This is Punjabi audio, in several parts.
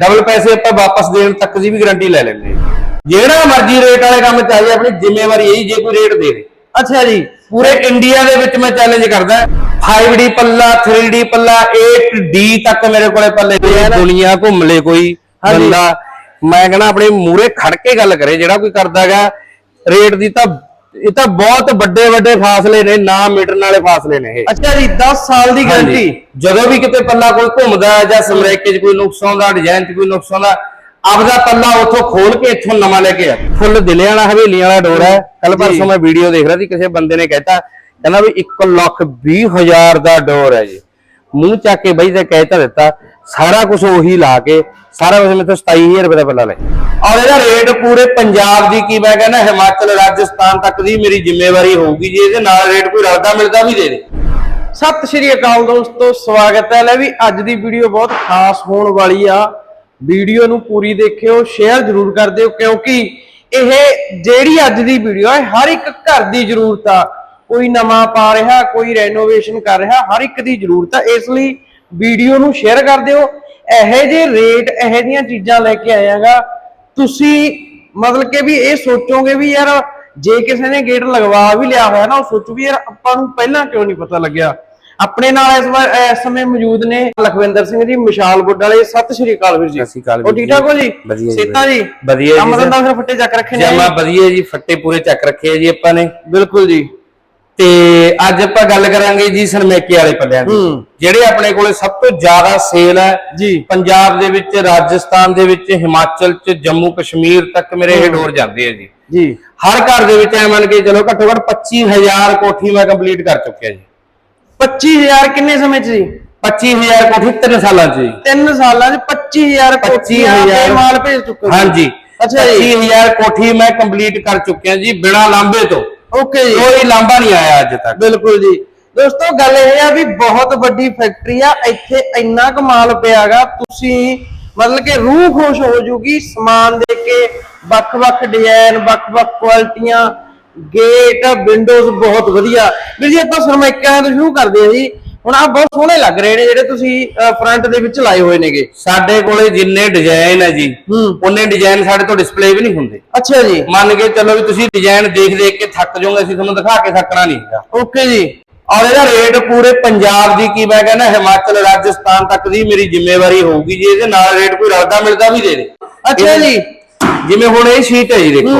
ਡਬਲ ਪੈਸੇ ਆਪਾਂ ਵਾਪਸ ਦੇਣ ਤੱਕ ਦੀ ਵੀ ਗਾਰੰਟੀ ਲੈ ਲੈਂਦੇ। ਜਿਹੜਾ ਮਰਜ਼ੀ ਰੇਟ ਵਾਲੇ ਕੰਮ ਚਾਹੀਏ ਆਪਣੀ ਜ਼ਿੰਮੇਵਾਰੀ ਇਹੀ ਜੇ ਕੋਈ ਰੇਟ ਦੇ ਦੇ। ਅੱਛਾ ਜੀ। ਪੂਰੇ ਇੰਡੀਆ ਦੇ ਵਿੱਚ ਮੈਂ ਚੈਲੰਜ ਕਰਦਾ। 5D ਪੱਲਾ 3D ਪੱਲਾ 8D ਤੱਕ ਮੇਰੇ ਕੋਲੇ ਪੱਲੇ ਦੁਨੀਆ ਘੁੰਮ ਲੇ ਕੋਈ। ਬੰਦਾ। ਮੈਂ ਕਹਿੰਦਾ ਆਪਣੇ ਮੂਰੇ ਖੜ ਕੇ ਗੱਲ ਕਰੇ ਜਿਹੜਾ ਕੋਈ ਕਰਦਾਗਾ ਰੇਟ ਦੀ ਤਾਂ ਇਹ ਤਾਂ ਬਹੁਤ ਵੱਡੇ ਵੱਡੇ ਫਾਸਲੇ ਨੇ ਨਾ ਮੀਟਰਨ ਵਾਲੇ ਫਾਸਲੇ ਨੇ ਇਹ। ਅੱਛਾ ਜੀ 10 ਸਾਲ ਦੀ ਗਾਰੰਟੀ। ਜਦੋਂ ਵੀ ਕਿਤੇ ਪੱਲਾ ਕੋਈ ਘੁੰਮਦਾ ਜਾਂ ਸਮਰੇਕੇ 'ਚ ਕੋਈ ਨੁਕਸ ਆਉਂਦਾ ਡਿਜ਼ਾਈਨ 'ਚ ਕੋਈ ਨੁਕਸ ਆਉਂਦਾ ਆਪਦਾ ਪੱਲਾ ਉੱਥੋਂ ਖੋਲ ਕੇ ਇੱਥੋਂ ਨਵਾਂ ਲੈ ਕੇ ਆ। ਫੁੱਲ ਦਿਲੇ ਵਾਲਾ ਹਵੇਲੀ ਵਾਲਾ ਡੋਰ ਹੈ। ਕੱਲ ਪਰਸੋਂ ਮੈਂ ਵੀਡੀਓ ਦੇਖ ਰਿਹਾ ਸੀ ਕਿਸੇ ਬੰਦੇ ਨੇ ਕਹਿਤਾ ਕਹਿੰਦਾ ਵੀ 1 ਲੱਖ 20 ਹਜ਼ਾਰ ਦਾ ਡੋਰ ਹੈ ਜੀ। ਮੂੰਹ ਚੱਕ ਕੇ ਬਈ ਤੇ ਕਹਿਤਾ ਦਿੱਤਾ ਸਾਰਾ ਕੁਝ ਉਹੀ ਲਾ ਕੇ ਸਾਰਾ ਕੁਝ ਮੈਥੋਂ 27000 ਰੁਪਏ ਦਾ ਪੱਲਾ ਲੈ। ਔਰ ਇਹਦਾ ਰੇਟ ਪੂਰੇ ਪੰਜਾਬ ਦੀ ਕੀ ਮੈਂ ਕਹਿੰਦਾ, ਹਿਮਾਚਲ, ਰਾਜਸਥਾਨ ਤੱਕ ਦੀ ਮੇਰੀ ਜ਼ਿੰਮੇਵਾਰੀ ਹੋਊਗੀ। ਜੀ ਇਹਦੇ ਨਾਲ ਰੇਟ ਕੋਈ ਰਲਦਾ ਮਿਲਦਾ ਵੀ ਦੇ ਦੇ। ਸਤਿ ਸ਼੍ਰੀ ਅਕਾਲ ਦੋਸਤੋ, ਸਵਾਗਤ ਹੈ ਲੈ ਵੀ ਅੱਜ ਦੀ ਵੀਡੀਓ ਬਹੁਤ ਖਾਸ ਹੋਣ ਵਾਲੀ ਆ। ਵੀਡੀਓ ਨੂੰ ਪੂਰੀ ਦੇਖਿਓ ਸ਼ੇਅਰ ਜ਼ਰੂਰ ਕਰ ਦਿਓ, ਕਿਉਂਕਿ ਇਹ ਜਿਹੜੀ ਅੱਜ ਦੀ ਵੀਡੀਓ ਹੈ ਹਰ ਇੱਕ ਘਰ ਦੀ ਜ਼ਰੂਰਤ ਆ। ਕੋਈ ਨਵਾਂ ਪਾ ਰਿਹਾ, ਕੋਈ ਰੈਨੋਵੇਸ਼ਨ ਕਰ ਰਿਹਾ, ਹਰ ਇੱਕ ਦੀ ਜ਼ਰੂਰਤ ਆ। ਇਸ ਲਈ ਵੀਡੀਓ ਨੂੰ ਸ਼ੇਅਰ ਕਰ ਦਿਓ। ਇਹੋ ਜਿਹੇ ਰੇਟ ਇਹੋ ਜਿਹੀਆਂ ਚੀਜ਼ਾਂ ਲੈ ਕੇ ਆਇਆਗਾ। ਤੁਸੀਂ ਮਤਲਬ ਕਿ ਵੀ ਇਹ ਸੋਚੋਗੇ ਵੀ ਯਾਰ ਜੇ ਕਿਸੇ ਨੇ ਗੇਟ ਲਗਵਾ ਵੀ ਲਿਆ ਹੋਇਆ ਨਾ ਉਹ ਸੋਚੂ ਵੀ ਯਾਰ ਆਪਾਂ ਨੂੰ ਪਹਿਲਾਂ ਕਿਉਂ ਨਹੀਂ ਪਤਾ ਲੱਗਿਆ? ਆਪਣੇ ਨਾਲ ਇਸ ਵਾਰ ਇਸ ਸਮੇਂ ਮੌਜੂਦ ਨੇ ਲਖਵਿੰਦਰ ਸਿੰਘ ਜੀ ਮਿਸ਼ਾਲ ਬੁੱਢ ਵਾਲੇ। ਸਤਿ ਸ਼੍ਰੀ ਅਕਾਲ ਵੀਰ ਜੀ। ਸਤਿ ਸ਼੍ਰੀ ਅਕਾਲ ਉਹ ਠੀਕ ਠਾਕ ਹੋ ਜੀ? ਸੇਤਾ ਜੀ ਵਧੀਆ। ਜੀ? ਕੰਮ। ਧੰਦਾ ਫਿਰ ਫੱਟੇ ਚੱਕ ਰੱਖੇ ਨੇ ਜਮਾ ਵਧੀਆ ਜੀ ਫੱਟੇ ਪੂਰੇ ਚੱਕ ਰੱਖੇ ਆ ਜੀ ਆਪਾਂ ਨੇ। ਬਿਲਕੁਲ ਜੀ। ਤੇ ਅੱਜ ਆਪਾਂ ਗੱਲ ਕਰਾਂਗੇ ਜੀ ਸਰਮੇਕੇ ਵਾਲੇ ਪੱਲਿਆਂ ਦੀ। ਜਿਹੜੇ ਆਪਣੇ ਕੋਲੇ ਸਭ ਤੋਂ ਜ਼ਿਆਦਾ ਸੇਲ ਹੈ ਜੀ। ਪੰਜਾਬ ਦੇ ਵਿੱਚ ਰਾਜਸਥਾਨ ਦੇ ਵਿੱਚ ਹਿਮਾਚਲ ਚ ਜੰਮੂ ਕਸ਼ਮੀਰ ਤੱਕ ਮੇਰੇ ਇਹ ਡੋਰ ਜਾਂਦੇ ਆ ਜੀ। ਜੀ। ਹਰ ਘਰ ਦੇ ਵਿੱਚ ਐ ਮੰਨ ਕੇ ਚਲੋ ਘੱਟੋ ਘੱਟ 25000 ਕੋਠੀ ਮੈਂ ਕੰਪਲੀਟ ਕਰ ਚੁੱਕਿਆ ਜੀ। 25000 ਕਿੰਨੇ ਸਮੇਂ ਚ ਜੀ? 25000 ਕੋਠੀ 3 ਸਾਲਾਂ ਚ ਜੀ। 3 ਸਾਲਾਂ ਚ 25000 ਕੋਠੀਆਂ 25,000 ਮਾਲ ਭੇਜ ਚੁੱਕੇ ਹੋ। ਹਾਂਜੀ। ਅੱਛਾ ਜੀ। 25000 ਕੋਠੀ ਮੈਂ ਕੰਪਲੀਟ ਕਰ ਚੁੱਕਿਆ ਜੀ ਬਿਨਾ ਲਾਂਬੇ ਤੋਂ। ਓਕੇ ਜੀ। ਕੋਈ ਲਾਂਬਾ ਨਹੀਂ ਆਇਆ ਅੱਜ ਤੱਕ। ਬਿਲਕੁਲ ਜੀ। ਦੋਸਤੋ ਗੱਲ ਇਹ ਆ ਵੀ ਬਹੁਤ ਵੱਡੀ ਫੈਕਟਰੀ ਆ ਇੱਥੇ ਇੰਨਾ ਕੁ ਮਾਲ ਪਿਆਗਾ ਤੁਸੀਂ ਮਤਲਬ ਕਿ ਰੂਹ ਖੁਸ਼ ਹੋ ਜੂਗੀ ਸਮਾਨ ਦੇਖ ਕੇ ਵੱਖ-ਵੱਖ ਡਿਜ਼ਾਈਨ ਵੱਖ-ਵੱਖ ਕੁਆਲਿਟੀਆਂ ਗੇਟ ਵਿੰਡੋਜ਼ ਬਹੁਤ ਵਧੀਆ। ਵੀਰ ਜੀ ਆਪਾਂ ਸਰਮਾਈਕਾਂ ਤੋਂ ਸ਼ੁਰੂ ਕਰਦੇ ਆ ਜੀ। ਹੁਣ ਆ ਬਹੁਤ ਸੋਹਣੇ ਲੱਗ ਰਹੇ ਨੇ ਜਿਹੜੇ ਤੁਸੀਂ ਫਰੰਟ ਦੇ ਵਿੱਚ ਲਾਏ ਹੋਏ ਨੇਗੇ। ਸਾਡੇ ਕੋਲੇ ਜਿੰਨੇ ਡਿਜ਼ਾਈਨ ਹੈ ਜੀ ਉਹਨੇ ਡਿਜ਼ਾਈਨ ਸਾਡੇ ਤੋਂ ਡਿਸਪਲੇ ਵੀ ਨਹੀਂ ਹੁੰਦੇ। ਅੱਛਾ ਜੀ। ਮੰਨ ਕੇ ਚੱਲੋ ਵੀ ਤੁਸੀਂ ਡਿਜ਼ਾਈਨ ਦੇਖ ਦੇਖ ਕੇ ਥੱਕ ਜਾਓਗੇ ਅਸੀਂ ਤੁਹਾਨੂੰ ਦਿਖਾ ਕੇ ਥੱਕਣਾ ਨਹੀਂ ਹੈਗਾ। ਓਕੇ ਜੀ। ਔਰ ਇਹਦਾ ਰੇਟ ਪੂਰੇ ਪੰਜਾਬ ਦੀ ਕੀ ਮੈਂ ਕਹਿੰਦਾ ਹਿਮਾਚਲ ਰਾਜਸਥਾਨ ਤੱਕ ਦੀ ਮੇਰੀ ਜ਼ਿੰਮੇਵਾਰੀ ਹੋਊਗੀ ਜੀ ਇਹਦੇ ਨਾਲ ਰੇਟ ਕੋਈ ਰਲਦਾ ਮਿਲਦਾ ਵੀ ਦੇ ਦੇ। ਅੱਛਾ ਜੀ। ਜਿਵੇਂ ਹੁਣ ਇਹ ਸ਼ੀਟ ਹੈ ਜੀ ਦੇਖੋ।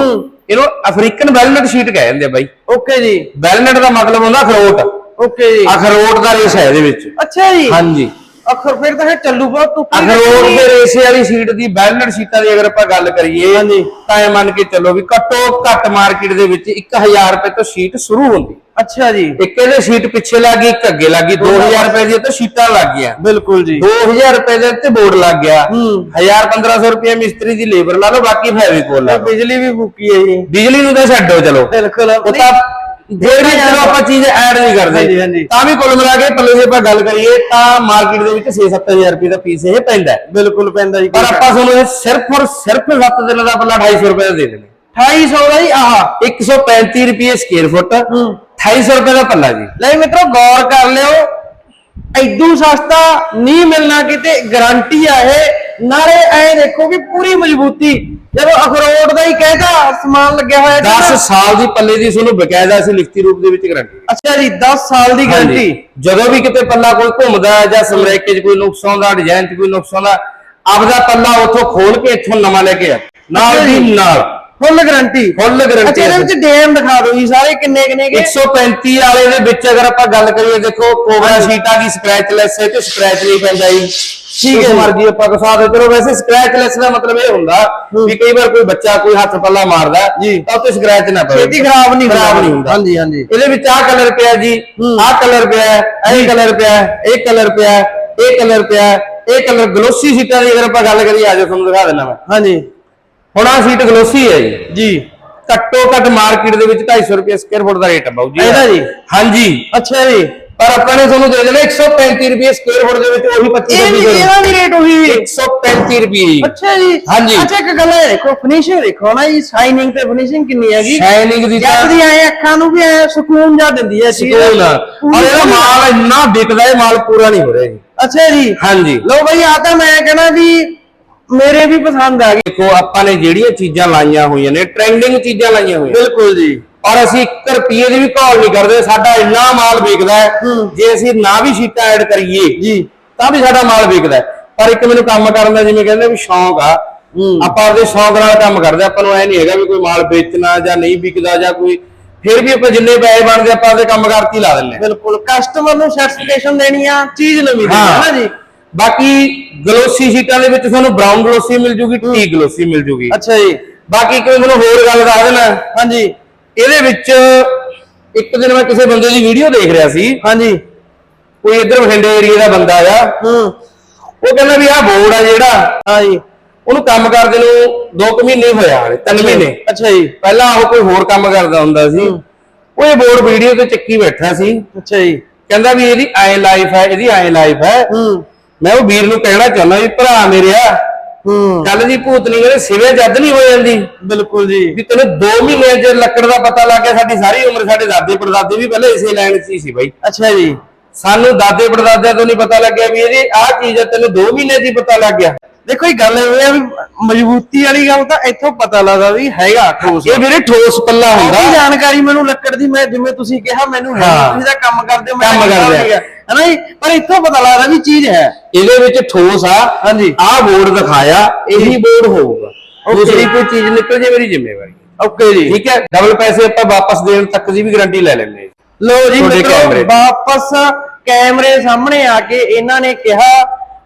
ਇਹਨੂੰ ਅਫਰੀਕਨ ਵੈਲਨਟ ਸ਼ੀਟ ਕਹਿ ਜਾਂਦੇ ਆ ਬਾਈ। ਓਕੇ ਜੀ। ਵੈਲਨਟ ਦਾ ਮਤਲਬ ਹੁੰਦਾ ਅਖਰੋਟ ਓਕੇ ਜੀ। ਅਖਰੋਟ ਦਾ ਰੇਸ ਹੈ ਇਹਦੇ ਵਿੱਚ। ਅੱਛਾ ਜੀ। ਹਾਂਜੀ। ਅਖਰ ਫਿਰ ਤਾਂ ਇਹ ਚੱਲੂ ਬਹੁਤ ਤੁੱਕੀ ਅਖਰੋਟ ਦੇ ਰੇਸੇ ਵਾਲੀ ਸ਼ੀਟ ਦੀ ਵੈਲਨਟ ਸ਼ੀਟਾਂ ਦੀ ਅਗਰ ਆਪਾਂ ਗੱਲ ਕਰੀਏ ਹਾਂਜੀ। ਤਾਂ ਇਹ ਮੰਨ ਕੇ ਚੱਲੋ ਵੀ ਘੱਟੋ ਘੱਟ ਮਾਰਕੀਟ ਦੇ ਵਿੱਚ 1000 ਰੁਪਏ ਤੋਂ ਸ਼ੀਟ ਸ਼ੁਰੂ ਹੁੰਦੀ। ਅੱਛਾ ਜੀ। ਇੱਕ ਇਹਦੇ ਸ਼ੀਟ ਪਿੱਛੇ ਲੱਗੀ ਇੱਕ ਅੱਗੇ ਲੱਗੀ 2000 ਰੁਪਏ ਦੀ ਤਾਂ ਸ਼ੀਟਾਂ ਲੱਗ ਗਿਆ ਬਿਲਕੁਲ ਜੀ। 2000 ਰੁਪਏ ਦੇ ਉੱਤੇ ਬੋਰਡ ਲੱਗ ਗਿਆ। ਹੂੰ। 1000 1500 ਰੁਪਏ ਮਿਸਤਰੀ ਦੀ ਲੇਬਰ ਲਾ ਲਓ ਬਾਕੀ ਫੈਵੀਕੋਲ ਲਾ ਬਿਜਲੀ ਵੀ ਫੂਕੀ ਹੈ ਜੀ। ਬਿਜਲੀ ਨੂੰ ਤਾਂ ਛੱਡੋ ਚਲੋ। ਬਿਲਕੁਲ। ਉਹ ਤਾਂ ਵੀ ਚਲੋ ਆਪਾਂ ਚੀਜ਼ ਐਡ ਨਹੀਂ ਕਰਦੇ। ਤਾਂ ਵੀ ਕੁੱਲ ਮਿਲਾ ਕੇ ਪੱਲੇ ਜੇ ਆਪਾਂ ਗੱਲ ਕਰੀਏ ਤਾਂ ਮਾਰਕੀਟ ਦੇ ਵਿੱਚ 6-7000 ਰੁਪਏ ਦਾ ਪੀਸ ਇਹ ਪੈਂਦਾ। ਬਿਲਕੁਲ ਪੈਂਦਾ ਜੀ। ਪਰ ਆਪਾਂ ਤੁਹਾਨੂੰ ਇਹ ਸਿਰਫ ਔਰ ਸਿਰਫ 7 ਦਿਨਾਂ ਦਾ ਪੱਲਾ 250 ਰੁਪਏ ਦਾ ਦੇ ਦੇਣੇ 2800 ਦਾ ਜੀ ਆਹ 135 ਰੁਪਏ ਸਕੁਅਰ ਫੁੱਟ ਹੂੰ। 2800 ਰੁਪਏ ਦਾ ਪੱਲਾ ਜੀ। ਲੈ ਮਿੱਤਰੋ ਗੌਰ ਕਰ ਲਿਓ ਐਦੂ ਸਸਤਾ ਨਹੀਂ ਮਿਲਣਾ ਕਿਤੇ ਗਾਰੰਟੀ ਆ ਇਹ। ਨਾਲੇ ਐ ਦੇਖੋ ਵੀ ਪੂਰੀ ਮਜ਼ਬੂਤੀ। ਜਦੋਂ ਅਖਰੋਟ ਦਾ ਹੀ ਕਹਿਦਾ ਸਮਾਨ ਲੱਗਿਆ ਹੋਇਆ ਜੀ 10 ਸਾਲ ਦੀ ਪੱਲੇ ਦੀ ਤੁਹਾਨੂੰ ਬਕਾਇਦਾ ਅਸੀਂ ਲਿਖਤੀ ਰੂਪ ਦੇ ਵਿੱਚ ਗਾਰੰਟੀ ਅੱਛਾ ਜੀ 10 ਸਾਲ ਦੀ ਗਾਰੰਟੀ ਜਦੋਂ ਵੀ ਕਿਤੇ ਪੱਲਾ ਕੋਈ ਘੁੰਮਦਾ ਜਾਂ ਸਮਰੇਕੇ 'ਚ ਕੋਈ ਨੁਕਸ ਆਉਂਦਾ ਡਿਜ਼ਾਈਨ 'ਚ ਕੋਈ ਨੁਕਸ ਆਉਂਦਾ ਆਪਦਾ ਪੱਲਾ ਉੱਥੋਂ ਖੋਲ ਕੇ ਇੱਥੋਂ ਨਵਾਂ ਲੈ ਕੇ ਆ। ਨਾਲ ਦੀ। ਨਾਲ। Full guarantee. ਫੁੱਲ ਅੱਛਾ ਗਾਰੰਟੀ ਇਹਦੇ ਵਿੱਚ ਡੇਮ ਦਿਖਾ ਦਿਓ ਜੀ ਸਾਰੇ ਕਿੰਨੇ ਕਿੰਨੇ ਕੇ 135 ਵਾਲੇ ਦੇ ਵਿੱਚ ਅਗਰ ਆਪਾਂ ਗੱਲ ਕਰੀਏ ਦੇਖੋ ਕੋਬਰਾ ਸ਼ੀਟਾਂ ਦੀ ਸਕ੍ਰੈਚਲੈਸ ਹੈ ਤੇ ਸਕ੍ਰੈਚ ਨਹੀਂ ਪੈਂਦਾ ਜੀ। ਠੀਕ ਹੈ ਮਰਜ਼ੀ ਆਪਾਂ ਕਸਾ ਦੇ ਚਲੋ ਵੈਸੇ ਸਕ੍ਰੈਚਲੈਸ ਦਾ ਮਤਲਬ ਇਹ ਹੁੰਦਾ ਵੀ ਕਈ ਵਾਰ ਕੋਈ ਬੱਚਾ ਕੋਈ ਹੱਥ ਪੱਲਾ ਮਾਰਦਾ। ਤਾਂ ਉੱਤੇ ਸਕ੍ਰੈਚ ਨਾ ਪਵੇ। ਛੇਤੀ ਖਰਾਬ ਨਹੀਂ ਖਰਾਬ ਨਹੀਂ ਹੁੰਦਾ। ਹਾਂਜੀ ਹਾਂਜੀ। ਇਹਦੇ ਵਿੱਚ ਆਹ ਕਲਰ ਪਿਆ ਜੀ ਆਹ ਕਲਰ ਪਿਆ ਇਹ ਕਲਰ ਪਿਆ ਇਹ ਕਲਰ ਪਿਆ ਇਹ ਕਲਰ ਪਿਆ ਇਹ ਕਲਰ ਗਲੋਸੀ ਸ਼ੀਟਾਂ ਦੀ ਅਗਰ ਆਪਾਂ ਗੱਲ ਕਰੀਏ ਆਜੋ ਤੁਹਾਨੂੰ ਦਿਖਾ ਦਿੰਦਾ ਮੈਂ। ਹਾਂਜੀ। ਹੁਣ ਆਹ ਸ਼ੀਟ ਗਲੋਸੀ ਹੈ ਜੀ। ਜੀ। ਘੱਟੋ ਘੱਟ ਮਾਰਕੀਟ ਦੇ ਵਿੱਚ 250 ਰੁਪਏ ਸਕੁਅਰ ਫੁੱਟ ਦਾ ਰੇਟ ਹੈ ਬਾਊ ਜੀ। ਇਹਦਾ ਜੀ? ਹਾਂਜੀ। ਅੱਛਾ ਜੀ। ਪਰ ਆਪਾਂ ਨੇ ਤੁਹਾਨੂੰ ਦੇ ਦੇਣਾ 135 ਰੁਪਏ ਸਕੁਅਰ ਫੁੱਟ ਦੇ ਵਿੱਚ ਉਹੀ 25 ਇਹ ਵੀ ਰੁਪਏ ਇਹਦਾ ਵੀ ਰੇਟ ਉਹੀ 135 ਰੁਪਏ ਅੱਛਾ ਜੀ। ਹਾਂਜੀ। ਅੱਛਾ ਇੱਕ ਗੱਲ ਹੈ ਦੇਖੋ ਫਿਨਿਸ਼ਿੰਗ ਦੇਖੋ ਨਾ ਜੀ ਸ਼ਾਈਨਿੰਗ ਤੇ ਫਿਨਿਸ਼ਿੰਗ ਕਿੰਨੀ ਹੈਗੀ। ਸ਼ਾਈਨਿੰਗ ਦੀ ਤਾਂ ਜਦ ਦੀ ਆਏ ਅੱਖਾਂ ਨੂੰ ਵੀ ਐ ਸਕੂਨ ਜਾ ਦਿੰਦੀ ਹੈ ਚੀਜ਼। ਸਕੂਨ ਆ। ਔਰ ਇਹਦਾ ਮਾਲ ਇੰਨਾ ਵਿਕਦਾ ਹੈ ਮਾਲ ਪੂਰਾ ਨਹੀਂ ਹੋ ਰਿਹਾ ਜੀ। ਅੱਛਾ ਜੀ। ਹਾਂਜੀ। ਲੋ ਬਈ ਆ ਤਾਂ ਮੈਂ ਕਹਿਣਾ ਵੀ ਮੇਰੇ ਵੀ ਪਸੰਦ ਆ ਗਈ ਦੇਖੋ ਆਪਾਂ ਨੇ ਜਿਹੜੀਆਂ ਚੀਜ਼ਾਂ ਲਾਈਆਂ ਹੋਈਆਂ ਨੇ ਟ੍ਰੈਂਡਿੰਗ ਚੀਜ਼ਾਂ ਲਾਈਆਂ ਹੋਈਆਂ। ਬਿਲਕੁਲ ਜੀ। ਔਰ ਅਸੀਂ 1 ਰੁਪਏ ਦੀ ਵੀ ਕਾਲ ਨਹੀਂ ਕਰਦੇ ਸਾਡਾ ਇੰਨਾ ਮਾਲ ਵਿਕਦਾ ਹੈ। ਜੇ ਅਸੀਂ ਨਾ ਵੀ ਸ਼ੀਟਾਂ ਐਡ ਕਰੀਏ ਜੀ। ਤਾਂ ਵੀ ਸਾਡਾ ਮਾਲ ਵਿਕਦਾ। ਪਰ ਇੱਕ ਮੈਨੂੰ ਕੰਮ ਕਰਨ ਦਾ ਜਿਵੇਂ ਕਹਿੰਦੇ ਵੀ ਸ਼ੌਂਕ ਆ ਆਪਾਂ ਆਪਦੇ ਸ਼ੌਂਕ ਨਾਲ ਕੰਮ ਕਰਦੇ ਆਪਾਂ ਨੂੰ ਐ ਨਹੀਂ ਹੈਗਾ ਵੀ ਕੋਈ ਮਾਲ ਵੇਚਣਾ ਜਾਂ ਨਹੀਂ ਵਿਕਦਾ ਜਾਂ ਕੋਈ ਫਿਰ ਵੀ ਆਪਾਂ ਜਿੰਨੇ ਪੈਸੇ ਬਣਦੇ ਆਪਾਂ ਆਪਦੇ ਕੰਮ ਕਰਤੀ ਲਾ ਦਿੰਦੇ ਹਾਂ ਬਿਲਕੁਲ। ਕਸਟਮਰ ਨੂੰ ਸੈਟੀਸਫੈਕਸ਼ਨ ਦੇਣੀ ਆ ਚੀਜ਼ ਨਵੀਂ ਦੇਣੀ ਹੈ ਨਾ ਜੀ? ਬਾਕੀ ਗਲੋਸੀ ਸ਼ੀਟਾਂ ਦੇ ਵਿੱਚ ਤੁਹਾਨੂੰ ਬ੍ਰਾਊਨ ਗਲੋਸੀ ਮਿਲ ਜੂਗੀ ਟੀ ਗਲੋਸੀ ਮਿਲ ਜੂਗੀ। ਅੱਛਾ ਜੀ। ਬਾਕੀ ਮੈਂ ਤੁਹਾਨੂੰ ਹੋਰ ਗੱਲ ਦੱਸ ਦੇਣਾ। ਹਾਂਜੀ। ਇਹਦੇ ਵਿੱਚ ਇੱਕ ਦਿਨ ਮੈਂ ਕਿਸੇ ਬੰਦੇ ਦੀ ਵੀਡੀਓ ਦੇਖ ਰਿਹਾ ਸੀ। ਹਾਂਜੀ। ਕੋਈ ਇੱਧਰ ਬਠਿੰਡੇ ਏਰੀਆ ਦਾ ਬੰਦਾ ਆ। ਹੂੰ। ਉਹ ਕਹਿੰਦਾ ਵੀ ਆਹ ਬੋਰਡ ਆ ਜਿਹੜਾ ਹਾਂ ਜੀ ਉਹਨੂੰ ਕੰਮ ਕਰਦੇ ਨੂੰ 2 ਕੁ ਮਹੀਨੇ ਹੋਇਆ ਹਾਲੇ 3 ਮਹੀਨੇ। ਅੱਛਾ ਜੀ। ਪਹਿਲਾਂ ਉਹ ਕੋਈ ਹੋਰ ਕੰਮ ਕਰਦਾ ਹੁੰਦਾ ਸੀ। ਉਹ ਇਹ ਬੋਰਡ ਵੀਡੀਓ ਤੇ ਚੱਕੀ ਬੈਠਾ ਸੀ। ਅੱਛਾ ਜੀ। ਕਹਿੰਦਾ ਵੀ ਇਹਦੀ ਐ ਲਾਈਫ ਹੈ ਇਹਦੀ ਐ ਲਾਈਫ ਹੈ। ਹੂੰ। ਮੈਂ ਉਹ ਵੀਰ ਨੂੰ ਕਹਿਣਾ ਚਾਹੁੰਦਾ ਵੀ ਭਰਾ ਮੇਰਿਆ ਹੂੰ। ਕੱਲ ਦੀ ਭੂਤਨੀ ਕਹਿੰਦੇ ਸਿਵੇ ਜੱਦ ਨਹੀਂ ਹੋ ਜਾਂਦੀ ਬਿਲਕੁਲ ਜੀ। ਵੀ ਤੈਨੂੰ 2 ਮਹੀਨੇ ਚ ਲੱਕੜ ਦਾ ਪਤਾ ਲੱਗ ਗਿਆ ਸਾਡੀ ਸਾਰੀ ਉਮਰ ਸਾਡੇ ਦਾਦੇ ਪੜਦਾਦੇ ਵੀ ਪਹਿਲੇ ਇਸੇ ਲਾਈਨ 'ਚ ਹੀ ਸੀ ਬਾਈ। ਅੱਛਾ ਜੀ। ਸਾਨੂੰ ਦਾਦੇ ਪੜਦਾਦਿਆਂ ਤੋਂ ਨਹੀਂ ਪਤਾ ਲੱਗਿਆ ਵੀ ਇਹਦੀ ਆਹ ਚੀਜ਼ ਹੈ ਤੈਨੂੰ 2 ਮਹੀਨੇ ਹੀ ਪਤਾ ਲੱਗ ਗਿਆ। ਦੇਖੋ ਇਹ ਗੱਲ ਇਹ ਆ ਵੀ ਮਜ਼ਬੂਤੀ ਵਾਲੀ ਗੱਲ ਤਾਂ ਇੱਥੋਂ ਪਤਾ ਲੱਗਦਾ ਵੀ ਹੈਗਾ ਠੋਸ। ਇਹ ਵੀਰੇ ਠੋਸ ਪੱਲਾ ਹੁੰਦਾ। ਕਾਫੀ ਜਾਣਕਾਰੀ ਮੈਨੂੰ ਲੱਕੜ ਦੀ ਮੈਂ ਜਿਵੇਂ ਤੁਸੀਂ ਕਿਹਾ ਮੈਨੂੰ ਹੈ। ਤੁਸੀਂ ਕੰਮ ਕਰਦੇ ਹੋ ਮੈਂ ਕੰਮ ਕਰਦੇ ਆ। ਨਹੀਂ ਹੈ ਨਾ ਜੀ ਪਰ ਇੱਥੋਂ ਪਤਾ ਲੱਗਦਾ ਵੀ ਚੀਜ਼ ਹੈ ਇਹਦੇ ਵਿੱਚ ਠੋਸ ਆ ਹਾਂਜੀ। ਆਹ ਬੋਰਡ ਦਿਖਾਇਆ ਇਹੀ ਬੋਰਡ ਹੋਊਗਾ. ਦੂਸਰੀ ਕੋਈ ਚੀਜ਼ ਨਿਕਲ ਜੇ ਮੇਰੀ ਜ਼ਿੰਮੇਵਾਰੀ। ਓਕੇ ਜੀ ਠੀਕ ਹੈ ਡਬਲ ਪੈਸੇ ਆਪਾਂ ਵਾਪਸ ਦੇਣ ਤੱਕ ਦੀ ਵੀ ਗਾਰੰਟੀ ਲੈ ਲੈਂਦੇ ਲੋ ਜੀ ਮਿੱਤਰੋ। ਵਾਪਸ ਕੈਮਰੇ ਸਾਹਮਣੇ ਆ ਕੇ ਇਹਨਾਂ ਨੇ ਕਿਹਾ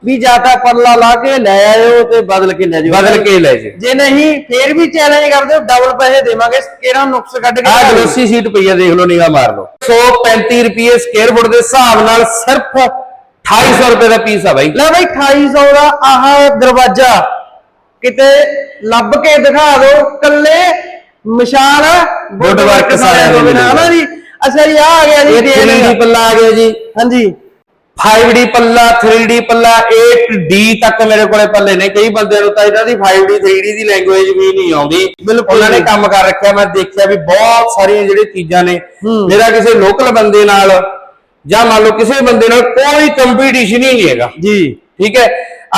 ਵੀ ਜਾਂ ਤਾਂ ਪੱਲਾ ਲਾ ਕੇ ਲੈ ਆਇਓ ਤੇ ਬਦਲ ਕੇ ਲੈ ਜਾਓ ਬਦਲ ਕੇ ਲੈ ਜੇ ਜੇ ਨਹੀਂ ਫੇਰ ਵੀ ਚੈਲੰਜ ਕਰਦੇ ਹੋ ਡਬਲ ਪੈਸੇ ਦੇਵਾਂਗੇ ਕਿਹੜਾ ਨੁਕਸ ਕੱਢ ਕੇ ਦਿਓ। ਗਲੋਸੀ ਸੀਟ ਪਈ ਆ ਦੇਖ ਲਓ ਨਿਗਾ ਮਾਰ ਲਓ। 135 ਰੁਪਏ ਸਕੁਅਰ ਫੁੱਟ ਦੇ ਹਿਸਾਬ ਨਾਲ ਸਿਰਫ 2800 ਰੁਪਏ ਦਾ ਪੀਸ ਆ ਬਾਈ। ਲੈ ਬਈ 2800 ਦਾ ਆਹ ਦਰਵਾਜ਼ਾ ਕਿਤੇ ਲੱਭ ਕੇ ਦਿਖਾ ਦਿਓ ਕੱਲੇ ਮਿਸਾਲ Woodwork ਸਾਰਿਆਂ ਦੇ ਹਨਾ ਜੀ। ਅੱਛਾ ਜੀ ਆ ਆ ਗਿਆ ਜੀ ਇਹ 3D ਪੱਲਾ ਆ ਗਿਆ ਜੀ। ਹਾਂਜੀ। 5D ਪੱਲਾ 3D ਪੱਲਾ 8D ਤੱਕ ਮੇਰੇ ਕੋਲੇ ਪੱਲੇ ਨੇ ਕਈ ਬੰਦੇ ਨੂੰ ਤਾਂ ਇਹਨਾਂ ਦੀ 5D 3D ਦੀ ਲੈਂਗੁਏਜ ਵੀ ਨਹੀਂ ਆਉਂਦੀ। ਬਿਲਕੁਲ ਉਹਨਾਂ ਨੇ। ਕੰਮ ਕਰ ਰੱਖਿਆ ਮੈਂ ਦੇਖਿਆ ਵੀ ਬਹੁਤ ਸਾਰੀਆਂ ਜਿਹੜੀਆਂ ਚੀਜ਼ਾਂ ਨੇ। ਮੇਰਾ ਕਿਸੇ ਲੋਕਲ ਬੰਦੇ ਨਾਲ ਜਾਂ ਮੰਨ ਲਓ ਕਿਸੇ ਬੰਦੇ ਨਾਲ ਕੋਈ ਕੰਪੀਟੀਸ਼ਨ ਹੀ ਨਹੀਂ ਹੈਗਾ। ਜੀ। ਠੀਕ ਹੈ?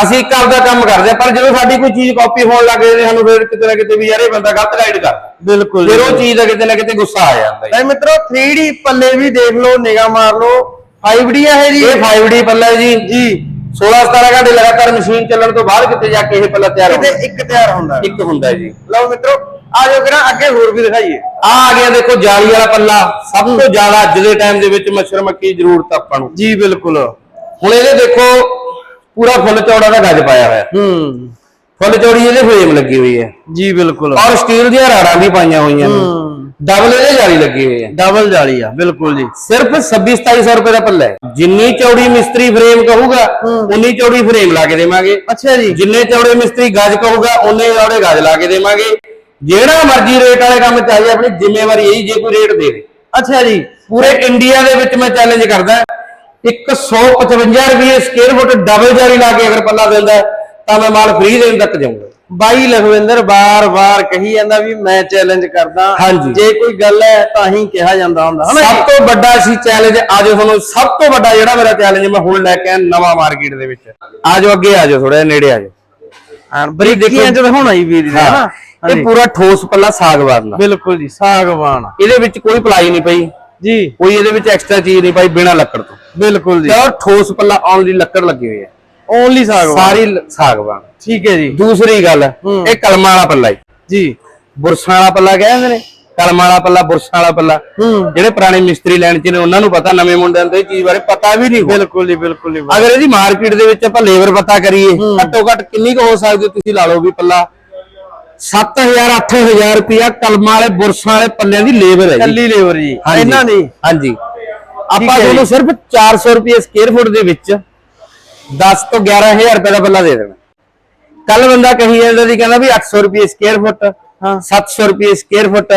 ਅਸੀਂ ਘਰ ਦਾ ਕੰਮ ਕਰਦੇ ਹਾਂ ਪਰ ਜਦੋਂ ਸਾਡੀ ਕੋਈ ਚੀਜ਼ ਕਾਪੀ ਹੋਣ ਲੱਗ ਜਾਂਦੀ ਸਾਨੂੰ ਫਿਰ ਕਿਤੇ ਨਾ ਕਿਤੇ ਵੀ ਯਾਰ ਇਹ ਬੰਦਾ ਗਲਤ ਗਾਈਡ ਕਰਦਾ। ਬਿਲਕੁਲ ਫਿਰ ਉਹ ਚੀਜ਼ ਦਾ ਕਿਤੇ ਨਾ ਕਿਤੇ ਗੁੱਸਾ ਆ ਜਾਂਦਾ ਹੈ ਮਿੱਤਰੋ 3D ਪੱਲੇ ਵੀ ਦੇਖ ਲਓ ਨਿਗਾਹ ਮਾਰ ਲਓ। 5D ਆ ਇਹ ਜੀ। ਇਹ 5D ਪੱਲਾ ਹੈ ਜੀ। ਜੀ। 16 17 ਘੰਟੇ ਲਗਾਤਾਰ ਮਸ਼ੀਨ ਚੱਲਣ ਤੋਂ ਬਾਅਦ ਕਿਤੇ ਜਾ ਕੇ ਇਹ ਪੱਲਾ ਤਿਆਰ ਕਿਤੇ ਹੁੰਦਾ? ਇੱਕ ਤਿਆਰ ਹੁੰਦਾ। ਇੱਕ ਹੁੰਦਾ ਹੈ ਜੀ। ਲਓ ਮਿੱਤਰੋ ਆ ਜਾਓ ਕਿਰਾ ਅੱਗੇ ਹੋਰ ਵੀ ਦਿਖਾਈਏ। ਆ ਆ ਗਿਆ ਦੇਖੋ ਜਾਲੀ ਵਾਲਾ ਪੱਲਾ। ਸਭ ਤੋਂ ਜ਼ਿਆਦਾ ਅੱਜ ਦੇ ਟਾਈਮ ਦੇ ਵਿੱਚ ਮੱਛਰ ਮੱਖੀ ਦੀ ਜ਼ਰੂਰਤ ਆਪਾਂ ਨੂੰ। ਜੀ ਬਿਲਕੁਲ। ਹੁਣ ਇਹਦੇ ਦੇਖੋ ਪੂਰਾ ਫੁੱਲ ਚੌੜਾ ਦਾ ਗੱਜ ਪਾਇਆ ਹੋਇਆ। ਹੂੰ। ਫੁੱਲ ਚੌੜੀ ਇਹਦੇ ਫਰੇਮ ਲੱਗੀ ਹੋਈ ਹੈ। ਜੀ ਬਿਲਕੁਲ। ਔਰ ਸਟੀਲ ਦੀਆਂ ਰਾੜਾਂ ਵੀ ਪਾਈਆਂ ਹੋਈਆਂ ਨੇ। ਹੂੰ। ਡਬਲ ਇਹਦੇ ਜਾਲੀ ਲੱਗੀ ਹੋਈ ਹੈ। ਡਬਲ ਜਾਲੀ ਆ ਬਿਲਕੁਲ ਜੀ। ਸਿਰਫ 26 2700 ਰੁਪਏ ਦਾ ਪੱਲਾ ਹੈ। ਜਿੰਨੀ ਚੌੜੀ ਮਿਸਤਰੀ ਫਰੇਮ ਕਹੂਗਾ ਉਨੀ ਚੌੜੀ ਫਰੇਮ ਲਾ ਕੇ ਦੇਵਾਂਗੇ। ਅੱਛਾ ਜੀ। ਜਿੰਨੇ ਚੌੜੇ ਮਿਸਤਰੀ ਗੱਜ ਕਹੂਗਾ ਉਨੇ ਚੌੜੇ ਗੱਜ ਲਾ ਕੇ ਦੇਵਾਂਗੇ। ਜਿਹੜਾ ਮਰਜ਼ੀ ਰੇਟ ਵਾਲੇ ਕੰਮ ਚਾਹੀਏ ਆਪਣੀ ਜ਼ਿੰਮੇਵਾਰੀ ਇਹੀ ਜੇ ਕੋਈ ਰੇਟ ਦੇ ਦੇ ਅੱਛਾ ਜੀ। ਪੂਰੇ ਇੰਡੀਆ ਦੇ ਵਿੱਚ ਮੈਂ ਚੈਲੰਜ ਕਰਦਾ 155 ਰੁਪਏ ਸਕੁਅਰ ਫੁੱਟ ਡਬਲ ਜਾਰੀ ਲਾ ਕੇ ਅਗਰ ਪੱਲਾ ਦਿੰਦਾ ਤਾਂ ਮੈਂ ਮਾਲ ਫ੍ਰੀ ਦੇਣ ਤੱਕ ਜਾਊਂਗਾ। ਬਾਈ ਲਖਵਿੰਦਰ ਬਾਰ-ਬਾਰ ਕਹੀ ਜਾਂਦਾ ਵੀ ਮੈਂ ਚੈਲੰਜ ਕਰਦਾ। ਜੇ ਕੋਈ ਗੱਲ ਹੈ ਤਾਂ ਹੀ ਕਿਹਾ ਜਾਂਦਾ ਹੁੰਦਾ ਹਨਾ ਸਭ ਤੋਂ ਵੱਡਾ ਸੀ ਚੈਲੰਜ ਆਜੋ ਤੁਹਾਨੂੰ ਸਭ ਤੋਂ ਵੱਡਾ ਜਿਹੜਾ ਮੇਰਾ ਚੈਲੰਜ ਮੈਂ ਹੁਣ ਲੈ ਕੇ ਆਇਆ ਨਵਾਂ ਮਾਰਕੀਟ ਦੇ ਵਿੱਚ। ਆਜੋ ਅੱਗੇ ਆਜੋ ਥੋੜਾ ਨੇੜੇ ਆਜੋ। ਹਾਂ ਬਰੀਕੀਆਂ ਚ ਦਿਖਾਉਣਾ ਹੀ ਵੀਰ ਜੀ ਹਨਾ? ਇਹ ਪੂਰਾ ਠੋਸ ਪੱਲਾ ਸਾਗਵਾਨ ਦਾ ਬਿਲਕੁਲ ਜੀ ਸਾਗਵਾਨ। ਇਹਦੇ ਵਿੱਚ ਕੋਈ ਪਲਾਈ ਨਹੀਂ ਪਈ। ਜੀ। ਕੋਈ ਇਹਦੇ ਵਿੱਚ ਐਕਸਟਰਾ ਚੀਜ਼ ਨਹੀਂ ਪਾਈ ਬਿਨਾ ਲੱਕੜ ਤੋਂ। ਬਿਲਕੁਲ ਜੀ। ਉਹ ਠੋਸ ਪੱਲਾ ਆਉਣ ਦੀ ਲੱਕੜ ਲੱਗੀ ਹੋਈ ਹੈ। ਓਨਲੀ ਸਾਗਵਾਨ ਸਾਰੀ ਸਾਗਵਾਨ ਠੀਕ ਹੈ ਜੀ। ਦੂਸਰੀ ਗੱਲ। ਇਹ ਕਲਮਾਂ ਵਾਲਾ ਪੱਲਾ ਹੈ ਜੀ। ਬੁਰਸਾਂ ਵਾਲਾ ਪੱਲਾ ਕਹਿੰਦੇ ਨੇ। ਕਲਮਾਂ ਵਾਲਾ ਪੱਲਾ ਬੁਰਸਾਂ ਵਾਲਾ ਪੱਲਾ। ਜਿਹੜੇ ਪੁਰਾਣੇ ਮਿਸਤਰੀ ਲਾਈਨ 'ਚ ਨੇ ਉਹਨਾਂ ਨੂੰ ਪਤਾ ਨਵੇਂ ਮੁੰਡਿਆਂ ਨੂੰ ਇਹ ਚੀਜ਼ ਬਾਰੇ ਪਤਾ ਵੀ ਨਹੀਂ ਬਿਲਕੁਲ ਜੀ ਬਿਲਕੁਲ ਜੀ। ਅਗਰ ਇਹਦੀ ਮਾਰਕੀਟ ਦੇ ਵਿੱਚ ਆਪਾਂ ਲੇਬਰ ਪਤਾ ਕਰੀਏ ਘੱਟੋ ਘੱਟ ਕਿੰਨੀ ਕੁ ਹੋ ਸਕਦੀ ਤੁਸੀਂ ਲਾ ਲਓ ਵੀ ਪੱਲਾ? 7000 8000 ਰੁਪਿਆ ਕਲਮਾਂ ਵਾਲੇ ਬੁਰਸਾਂ ਵਾਲੇ ਪੱਲਿਆਂ ਦੀ ਲੇਬਰ ਹੈ ਜੀ। ਕੱਲੀ ਲੇਬਰ ਜੀ। ਇਹਨਾਂ ਦੀ ਹਾਂਜੀ। ਆਪਾਂ। ਤੁਹਾਨੂੰ ਸਿਰਫ 400 ਰੁਪਏ ਸਕੁਅਰ ਫੁੱਟ ਦੇ ਵਿੱਚ 10 ਤੋਂ 11000 ਰੁਪਏ ਦਾ ਪੱਲਾ ਦੇ ਦੇਣਾ। ਕੱਲ ਬੰਦਾ ਕਹੀ ਜਾਂਦਾ ਸੀ ਕਹਿੰਦਾ ਵੀ 800 ਰੁਪਏ ਸਕੁਅਰ ਫੁੱਟ ਹਾਂ। 700 ਰੁਪਏ ਸਕੁਅਰ ਫੁੱਟ